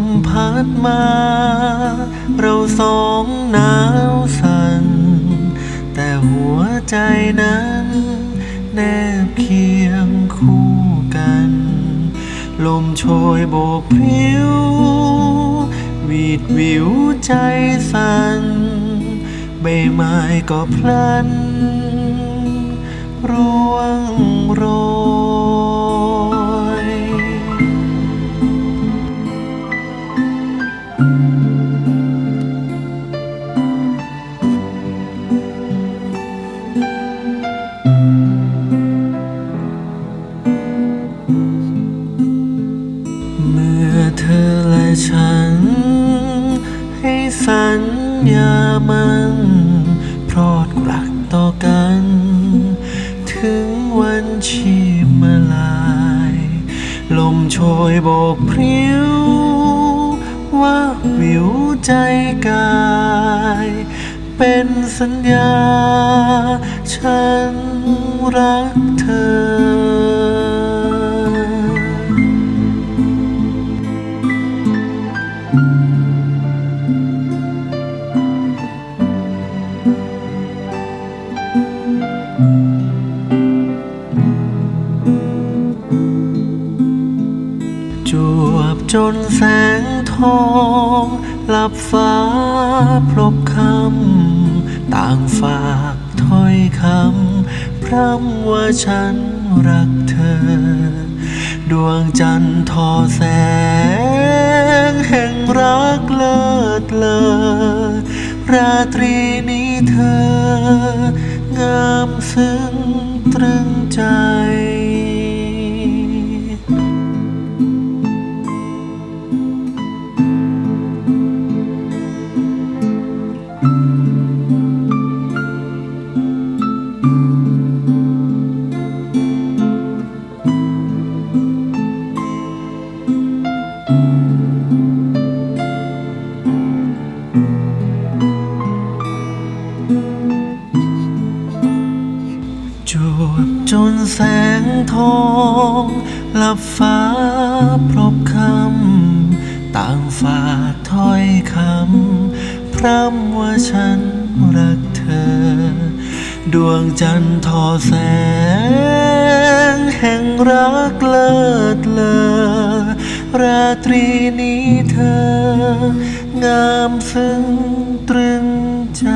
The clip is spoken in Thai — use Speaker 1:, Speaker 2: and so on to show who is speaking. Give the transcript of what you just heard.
Speaker 1: มพัดมา เราสองหนาวสั่นแต่หัวใจนั้นแนบเคียงคู่กัน ลมโชยโบกพิ้ววีดวิวใจสั่นใบไม้ก็พลัน ร่วงโรย ธอและฉัน ให้สัญญามันพรอดรักต่อกัน ถึงวันชีพมาลาย ลมโชยโบกพริ้ว ว่าวิวใจกาย เป็นสัญญา ฉันรักเธอ จนแสงทองหลับฟ้าพลบคำต่างฝากถ้อยคำพร่ำว่าฉันรักเธอ ดวงจันทร์ทอแสง แห่งรักเลิศเลอราตรีนี้เธอ งามซึ้งตรึงใจจ นแสงทองหลับฟ้าพรบคำต่างฝาถ้อยคำพร่ำว่าฉันรักเธอ ดวงจันทร์ทอแสง แห่งรักเลิศเลอราตรีนี้เธอ งามซึ้งตรึงใจ